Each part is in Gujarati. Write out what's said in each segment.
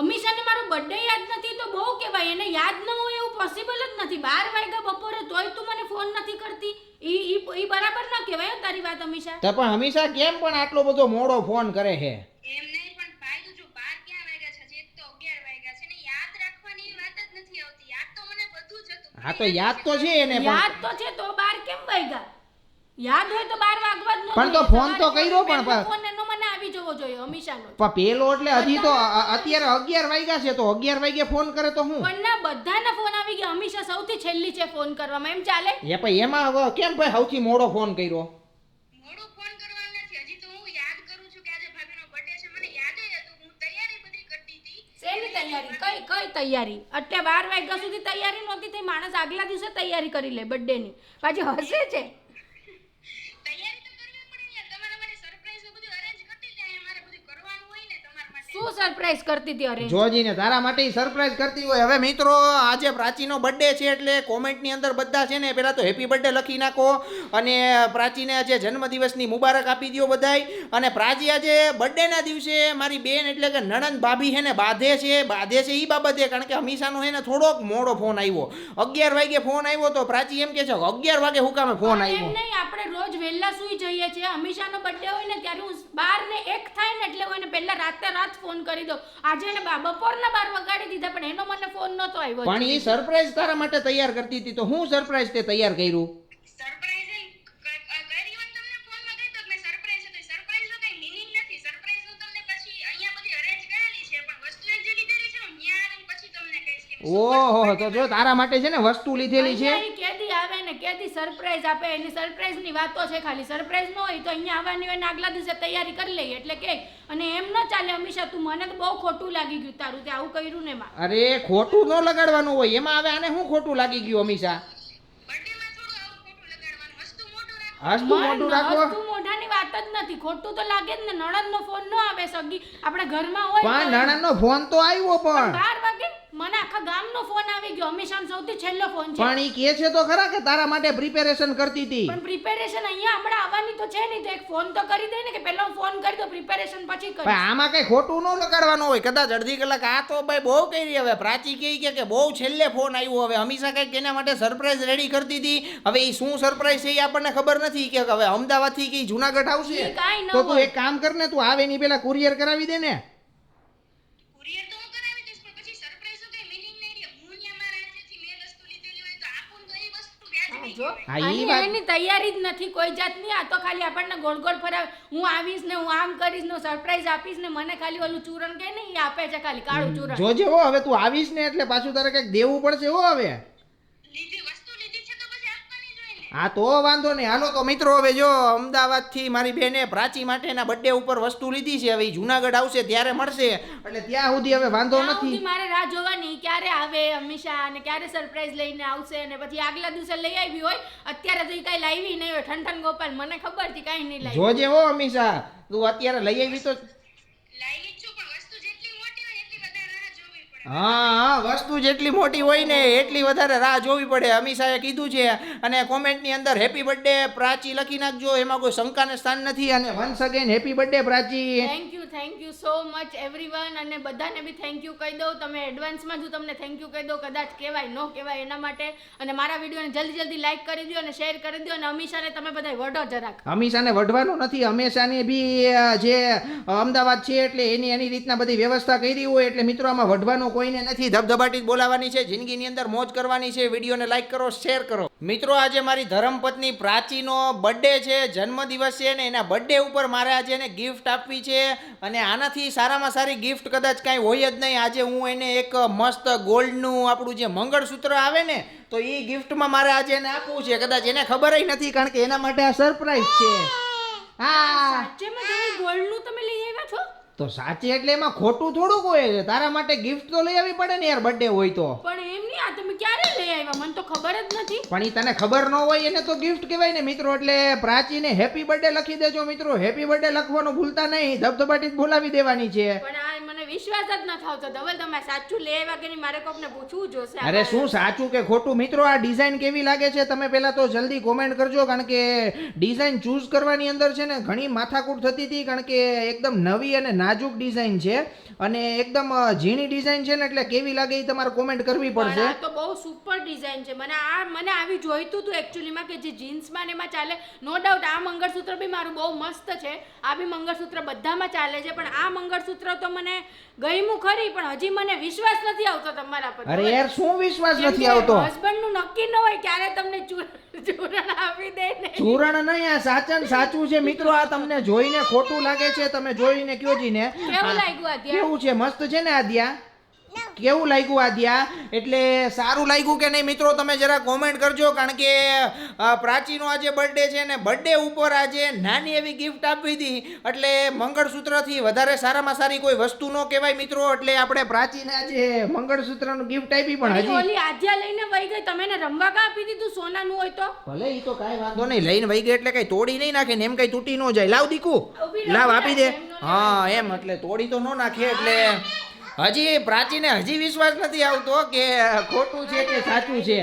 અમીષાને મારો બર્થડે યાદ નથી તો બહુ કહેવાય. એને યાદ ન હોય એવું પોસિબલ જ નથી. બાર વાગ્યા બપોરે તોય તું મને ફોન નથી કરતી. ઈ ઈ ઈ બરાબર ન કહેવાય તારી વાત અમીષા. તો પણ અમીષા કેમ પણ આટલો બધો મોડો ફોન કરે છે? એમ નહીં પણ ભાઈ તું જો બાર ક્યાં વાગ્યા છે? હજી તો અગિયાર વાગ્યા છે ને યાદ રાખવાની વાત જ નથી આવતી. યાદ તો મને બધું જ હતું. હા તો યાદ તો છે એને પણ. યાદ તો છે તો બાર કેમ વાગ્યા? યાદ હોય તો બાર વાગવા જ ન પણ તો ફોન તો કર્યો પણ ફોન જવો જોઈએ અમીષાનો પણ પેલો એટલે હજી તો અત્યારે અગિયાર વાગ્યા છે તો અગિયાર વાગે ફોન કરે તો હું પણ ના બધાના ફોન આવી ગયા. અમીષા સૌથી છેલ્લી છે ફોન કરવામાં. એમ ચાલે? એ પણ એમાં હવે કેમ ભાઈ સૌથી મોડો ફોન કર્યો? મોડું ફોન કરવાનું નથી. હજી તો હું યાદ કરું છું કે આજે ભાભીનો બર્થડે છે. મને યાદ જ હતું. હું તૈયારી બધી કરતી હતી. શેની તૈયારી? કઈ કઈ તૈયારી? અત્યારે બાર વાગ્યા સુધી તૈયારી નહોતી થઈ. માણસ આગલા દિવસે તૈયારી કરી લે બર્થડે ની. પાછી હસે છે તૈયારી તો કરવી પડે ને યાર. તમારા માટે સરપ્રાઈઝ બધું અરેન્જ કરતી હતી અહીંયા મારે બધું કરવાનું હોય ને તમારા માટે શું સરપ્રાઈઝ કરતી હતી અરે. જોજીને તારા માટે સરપ્રાઈઝ કરતી હોય. હવે મિત્રો આજે પ્રાચીનો બર્થડે છે એટલે કોમેન્ટની અંદર બધા છે ને પહેલાં તો હેપી બર્થડે લખી નાખો અને પ્રાચીને આજે જન્મદિવસની મુબારક આપી દો બધાય. અને પ્રાચી આજે બર્થડેના દિવસે મારી બેન એટલે કે નણંદ ભાભી છે ને બાંધે છે. બાંધે છે એ બાબતે કારણ કે હમીસાનો છે ને થોડોક મોડો ફોન આવ્યો અગિયાર વાગે ફોન આવ્યો તો પ્રાચી એમ કે છે અગિયાર વાગે હું કામે ફોન આવ્યો નહીં આપણે રોજ વહેલા સુઈ જઈએ છીએ. હમીશાનો બર્થડે હોય ને ત્યારે હું બાર ને એક થાય ને એટલે હું એને પહેલા રાતે રાત ફોન કરી દો. આજે એને બપોરના બાર વગાડી દીધા પણ એનો મને ફોન નહોતો આવ્યો. પણ એ સરપ્રાઈઝ તારા માટે તૈયાર કરતી હતી તો હું સરપ્રાઈઝ તે તૈયાર કર્યું? સરપ્રાઈઝ કરી હોય તમને ફોનમાં કહી દો કે મેં સરપ્રાઈઝ હતું સરપ્રાઈઝ નો કઈ મીનિંગ નથી. સરપ્રાઈઝ હું તમને પછી અહીંયા બધી અરેન્જ કરેલી છે પણ વસ્તુ જે લીધેલી છે ને ત્યાં આવીને પછી તમને કહીશ કે શું ઓહો તો જો તારા માટે છે ને વસ્તુ લીધેલી છે. ને કેદી સરપ્રાઈઝ આપે એની સરપ્રાઈઝની વાતો છે ખાલી. સરપ્રાઈઝ ન હોય તો અહીંયા આવવાની હોય ને આગલા દિવસે તૈયારી કરી લઈએ. એટલે કે અને એમ ન ચાલે અમીષા તું મને તો બહુ ખોટું લાગી ગયું તારું તે આવું કર્યું ને માં અરે ખોટું ન લગાડવાનું હોય. એમાં હવે આને શું ખોટું લાગી ગયું હંમેશા બર્થડેમાં થોડું ખોટું લગાડવાનું. વસ્તુ મોટું રાખો. હસતું મોટું રાખો. વસ્તુ મોઢાની વાત જ નથી. ખોટું તો લાગે જ ને. નણદ નો ફોન ન આવે સગી. આપણા ઘરમાં હોય પણ નણંદનો ફોન તો આવ્યો પણ. આખા ગામનો ફોન આવી ગયો. અમીશાન સૌથી છેલ્લો ફોન છે. પણ ઈ કહે છે તો ખરા કે તારા માટે પ્રિપેરેશન કરતી હતી. પણ પ્રિપેરેશન અહીંયા હમણાં આવવાની તો છે નહીં. તો એક ફોન તો કરી દે ને કે પહેલા હું ફોન કરી દો પ્રિપેરેશન પછી કરી આમાં કઈ ખોટું ન લગાડવાનું હોય. કદાચ અડધી કલાક આ તો ભાઈ બહુ કરી હવે. પ્રાચી કહે કે કે બહુ છેલ્લે ફોન આવ્યો હવે. અમીશા કંઈક એના માટે સરપ્રાઈઝ રેડી કરતી હતી? હવે એ શું સરપ્રાઈઝ છે એ આપણને ખબર નથી કે હવે અમદાવાદથી કે જુનાગઢ આવશે? કાંઈ ન તો તું એક કામ કર ને તું આવે એની પેલા કુરિયર કરાવી દે ને. વસ્તુ વ્યાજબી જો. કહેવાય. હા, ઈ આની વાત- એની તૈયારી જ નથી કોઈ જાતની. આ તો ખાલી આપણને ગોળ ગોળ ફરાવે. હું આવીશ ને હું આમ કરીશ ને સરપ્રાઈઝ આપીશ ને મને ખાલી ઓલું ચૂરણ કે નહીં આપે છે ખાલી કાળું ચૂરણ. જોજે હો હવે તું આવીશ ને એટલે પાછું તારે કંઈક દેવું પડશે હો હવે લીધી વસ્તુ લીધી છે તો પછી આપવાની જ હોય ને હા તો વાંધો નહીં. હાલો તો મિત્રો હવે જો અમદાવાદથી મારી બેને પ્રાચી માટેના બર્થડે ઉપર વસ્તુ લીધી છે. હવે જુનાગઢ આવશે ત્યારે મળશે. એટલે ત્યાં સુધી હવે વાંધો નથી. મારે રાહ જોવાની ક્યારે આવે હંમેશા અને ક્યારે સરપ્રાઈઝ લઈને આવશે અને પછી આગલા દિવસે લઈ આવી હોય. અત્યારે તો કઈ લાવી નહીં હોય. ઠંઠન ગોપાલ મને ખબર હતી કઈ નહીં લાવી જોજે હો અમીષા. તું અત્યારે લઈ આવી તો લાવી જ છું પણ વસ્તુ જેટલી મોટી હોય એટલી વધારે રાહ જોવી પડે હા વસ્તુ જેટલી મોટી હોય ને એટલી વધારે રાહ જોવી પડે. અમીષાએ કીધું છે અને કોમેન્ટની અંદર હેપી બર્થડે પ્રાચી લખી નાખજો. એમાં કોઈ શંકાને સ્થાન નથી અને once again happy birthday Prachi. Thank you thank you so much everyone અને બધાને બી થેન્ક યુ કહી દઉં. તમે એડવાન્સમાં જો તમને થેન્ક યુ કહી દો કદાચ કહેવાય ન કહેવાય એના માટે. અને મારા વિડીયોને જલ્દી જલ્દી લાઈક કરી દો અને શેર કરી દો અને અમીષાને તમે બધા વઢો જરાક. અમીષાને વઢવાનું નથી. હંમેશાની બી જે અમદાવાદ છે એટલે એની એની રીતના બધી વ્યવસ્થા કરી હોય એટલે મિત્રો આમાં વઢવાનું કોઈને નથી. ધબધબાટી બોલાવવાની છે. જિંદગીની અંદર મોજ કરવાની છે. વિડીયોને લાઈક કરો શેર કરો. મિત્રો, આજે મારી ધર્મપત્ની પ્રાચીનો બર્થડે છે. જન્મદિવસ છે ને એના બર્થડે ઉપર મારે આજે એને ગિફ્ટ આપવી છે. અને આનાથી સારામાં સારી ગિફ્ટ કદાચ કાંઈ હોય જ નહીં. આજે હું એને એક મસ્ત ગોલ્ડનું આપણું જે મંગળસૂત્ર આવે ને, તો એ ગિફ્ટમાં મારે આજે એને આપવું છે. કદાચ એને ખબર નથી, કારણ કે એના માટે આ સરપ્રાઈઝ છે. હા સાચેમાં તમે ગોલ્ડનું તમે લઈ આવ્યા છો તો સાચી એટલે એમાં ખોટું થોડુંક હોય છે. તારા માટે ગિફ્ટ તો લઈ આવવી પડે ને યાર બર્થડે હોય તો. પણ એમ નહીં આ તમે ક્યારે લઈ આવ્યા? મને તો ખબર જ નથી. પણ એ તને ખબર ન હોય એને તો ગિફ્ટ કહેવાય ને મિત્રો એટલે પ્રાચીને હેપી બર્થડે લખી દેજો મિત્રો. હેપી બર્થડે લખવાનું ભૂલતા નહીં ધબધબાટી જ બોલાવી દેવાની છે. પણ આ વિશ્વાસ જ ન થાવતો ધવલ તમે સાચું લે આવ્યા કે નહીં? મારે કોકને પૂછવું જોશે અરે શું સાચું કે ખોટું? મિત્રો આ ડિઝાઇન કેવી લાગે છે? તમે પહેલા તો જલ્દી કોમેન્ટ કરજો કારણ કે ડિઝાઇન ચૂઝ કરવાની અંદર છે ને ઘણી માથાકૂટ થતી હતી કારણ કે એકદમ નવી અને નાજુક ડિઝાઇન છે. અને એકદમ ઝીણી ડિઝાઇન છે ને એટલે કેવી લાગે એ તમારે કોમેન્ટ કરવી પડશે. તો બહુ સુપર ડિઝાઇન છે. મને આ મને આવી જોઈતું હતું એકચ્યુઅલીમાં કે જે જીન્સમાં ને એમાં ચાલે. નો ડાઉટ આ મંગળસૂત્ર બી મારું બહુ મસ્ત છે. આ બી મંગળસૂત્ર બધામાં ચાલે છે પણ આ મંગળસૂત્ર તો મને ગમ્યું ખરી પણ હજી મને વિશ્વાસ નથી આવતો તમારા પર. અરે યાર શું વિશ્વાસ નથી આવતો? હસબન્ડનું નક્કી ન હોય ક્યારે તમને ચૂર- ચૂરણ આપી દે ને. ચૂરણ નહીં આ સાચન સાચું છે મિત્રો આ તમને જોઈને ખોટું લાગે છે તમે જોઈને કયો જીને કેવું લાગ્યું આ કેવું છે? મસ્ત છે ને આદ્યા કેવું લાગ્યું આદ્યા એટલે સારું લાગ્યું કે નહીં? મિત્રો તમે જરા કોમેન્ટ કરજો કારણ કે પ્રાચીનો આજે બર્થડે છે ને બર્થડે ઉપર આજે નાની એવી ગિફ્ટ આપી હતી. એટલે મંગળસૂત્રથી વધારે સારામાં સારી કોઈ વસ્તુ ન કહેવાય મિત્રો. એટલે આપણે પ્રાચીને આજે મંગળસૂત્રનું ગિફ્ટ આપી પણ હજી. ઓલી આદ્યા લઈને વહી ગઈ. તમે રમવા કા આપી દીધું? સોનાનું હોય તો? ભલે ઈ તો કાંઈ વાંધો નહીં. લઈને વહી ગઈ એટલે કઈ તોડી નહીં નાખે ને એમ કઈ તૂટી ન જાય. લાવ દીકુ. લાવ આપી દે. હા એમ એટલે તોડી તો ન નાખે એટલે હજી પ્રાચીને હજી વિશ્વાસ નથી આવતો કે ખોટું છે કે સાચું છે.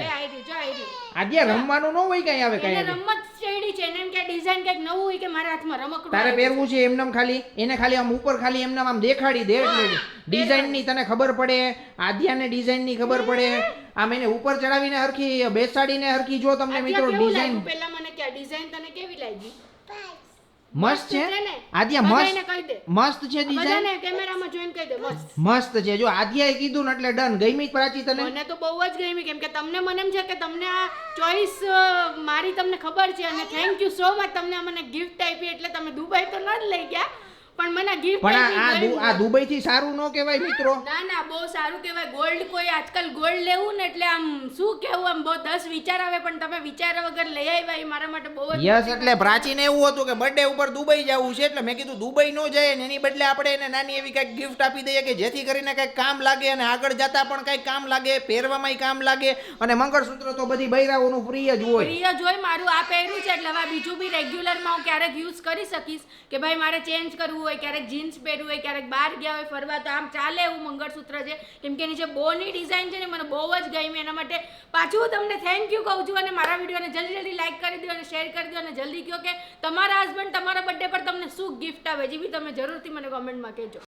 આજે રમવાનું ન હોય કઈ આવે કઈ રમત ચડી છે એમ કે ડિઝાઇન કંઈક નવું હોય કે મારા હાથમાં રમકડું તારે પહેરવું છે. એમનામ ખાલી એને ખાલી આમ ઉપર ખાલી એમનામ આમ દેખાડી દે એટલે ડિઝાઇનની તને ખબર પડે આદ્યાને ડિઝાઇનની ખબર પડે. આમ એને ઉપર ચડાવીને હરખી બેસાડીને હરખી જો તમને મિત્રો ડિઝાઇન પહેલા મને કે ડિઝાઇન તને કેવી લાગી? મસ્ત છે? આદ્યા મસ્ત? મસ્ત છે ડિઝાઇન બધાને કેમેરામાં જોઈન કહી દે મસ્ત. મસ્ત છે. જો આદ્યાએ કીધું ને એટલે ડન ગમી પ્રાચી તને? મને તો બહુ જ ગમી. કેમ કે તમને મને એમ છે કે તમને આ ચોઈસ મારી તમને ખબર છે અને થેન્ક યુ સો મચ તમને મને ગિફ્ટ આપી એટલે તમે દુબઈ તો ન જ લઈ ગયા. પણ મને ગિફ્ટ પણ આ- આ દુબઈ થી સારું ન કહેવાય મિત્રો. ના ના બહુ સારું કહેવાય. ગોલ્ડ કોઈ આજકાલ ગોલ્ડ લેવું ને એટલે આમ શું કહેવું આમ બહુ દસ વિચાર આવે પણ તમે વિચાર વગર લઈ આવ્યા એ મારા માટે બહુ યસ એટલે પ્રાચીને એવું હતું કે બર્થડે ઉપર દુબઈ જવું છે એટલે મેં કીધું દુબઈ ન જાય ને એની બદલે આપણે એને નાની એવી કંઈક ગિફ્ટ આપી દઈએ કે જેથી કરીને કંઈક કામ લાગે અને આગળ જતા પણ કંઈક કામ લાગે પહેરવામાંય કામ લાગે. અને મંગળસૂત્ર તો બધી બૈરાઓનું પ્રિય જ હોય. પ્રિય જોઈ મારું આ પહેર્યું છે એટલે હવે બીજું બી રેગ્યુલરમાં હું ક્યારેક યુઝ કરી શકીશ કે ભાઈ મારે ચેન્જ કરવું હોય, ક્યારેક જીન્સ પહેર્યું હોય, ક્યારેક બહાર ગયા હોય, ફરવા, તો આમ ચાલે એવું મંગળસૂત્ર છે. કેમ કે એની જે બોની ડિઝાઇન છે ને, મને બહુ જ ગમી. એના માટે પાછું હું તમને થેન્ક યુ કહું છું અને મારા વિડીયોને જલ્દી જલ્દી લાઇક કરી દો અને શેર કરી દો અને જલ્દી કહો કે તમારા હસબન્ડ તમારા બર્થડે પર તમને શું ગિફ્ટ આવે, જે બી તમે જરૂરથી મને કોમેન્ટમાં કહેજો.